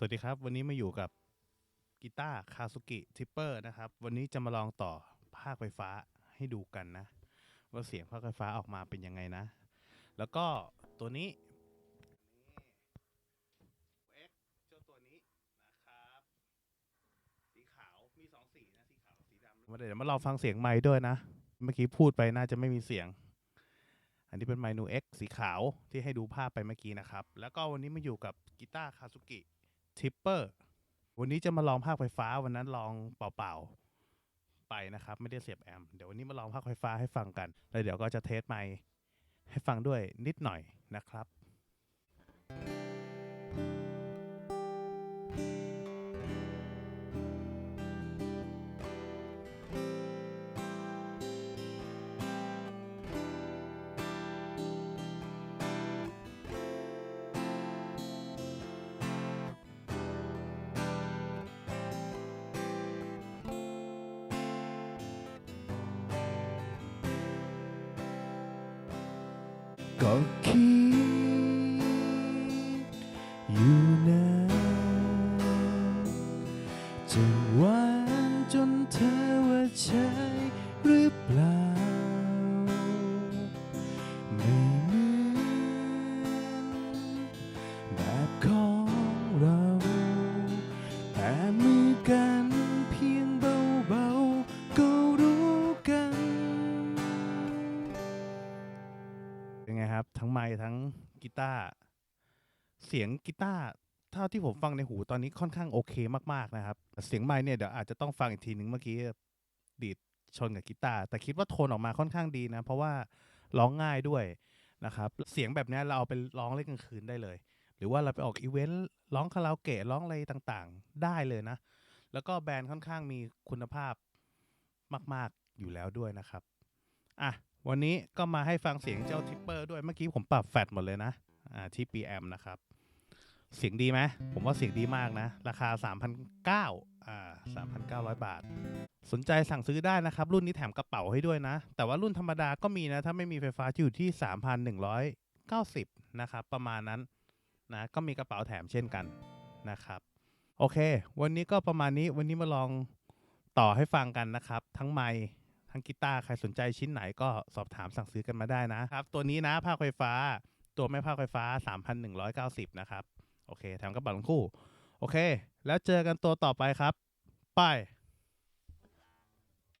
สวัสดีครับ วันนี้มาอยู่กับกีตาร์คาซุกิทิปเปอร์นะครับ วันนี้จะมาลองต่อภาคไฟฟ้าให้ดูกันนะ ว่าเสียงภาคไฟฟ้าออกมาเป็นยังไงนะ แล้วก็ตัวนี้นี่ X เจ้าตัวนี้นะครับ สีขาวมีสองสีนะ สีขาว สีดำมาเดี๋ยวมาลองฟังเสียงไม้ด้วยนะ เมื่อกี้พูดไปน่าจะไม่มีเสียง อันนี้เป็นไมนู X สีขาวที่ให้ดูภาพไปเมื่อกี้นะครับ แล้วก็วันนี้มาอยู่กับกีตาร์คาซุกิ ทิปเปอร์วันนี้จะมาลองภาคไฟฟ้าวันนั้นลองเปล่าๆไปนะครับ ไม่ได้เสียบแอมเดี๋ยววันนี้มาลองภาคไฟฟ้าให้ฟังกัน แล้วเดี๋ยวก็จะเทสไมค์ให้ฟังด้วยนิดหน่อยนะครับ ก็คิดอยู่นะจะวันจนเธอว่าฉัน ทั้งไมค์ทั้งกีตาร์เสียงกีตาร์เท่าที่ผมฟังในหูตอนนี้ค่อนข้างโอเคมากๆนะครับ เสียงไมค์เนี่ยเดี๋ยวอาจจะต้องฟังอีกทีหนึ่งเมื่อกี้ดีดชนกับกีตาร์แต่คิดว่าโทนออกมาค่อนข้างดีนะ เพราะว่าร้องง่ายด้วยนะครับ เสียงแบบนี้เราเอาไปร้องเล่นกลางคืนได้เลย หรือว่าเราไปออกอีเวนต์ร้องคาราโอเกะร้องอะไรต่างๆ ได้เลยนะ แล้วก็แบรนด์ค่อนข้างมีคุณภาพมาก ๆอยู่แล้วด้วยนะครับอะ วันนี้ก็มาให้ฟังเสียงเจ้าทิปเปอร์ด้วยเมื่อกี้ผมปรับแฟดหมดเลยนะอ่าที่ PM นะครับ เสียงดีไหมผมว่าเสียงดีมากนะ ราคา 3,900อ่า3,900 บาท สนใจสั่งซื้อได้นะครับ รุ่นนี้แถมกระเป๋าให้ด้วยนะ แต่ว่ารุ่นธรรมดาก็มีนะ ถ้าไม่มีไฟฟ้าจะอยู่ที่ 3,190 นะครับ ประมาณนั้นนะก็มีกระเป๋าแถมเช่นกันนะครับ โอเค วันนี้ก็ประมาณนี้วันนี้มาลองต่อให้ฟังกันนะครับ ทั้งไมค์ ทั้งกีตาร์ใครสนใจชิ้นไหนก็สอบถามสั่งซื้อกันมาได้นะครับ ตัวนี้นะภาคไฟฟ้า ตัวไม่ภาคไฟฟ้า 3,190 นะครับ โอเคแถมกระเป๋าทั้งคู่ โอเค แล้วเจอกันตัวต่อไปครับ ไป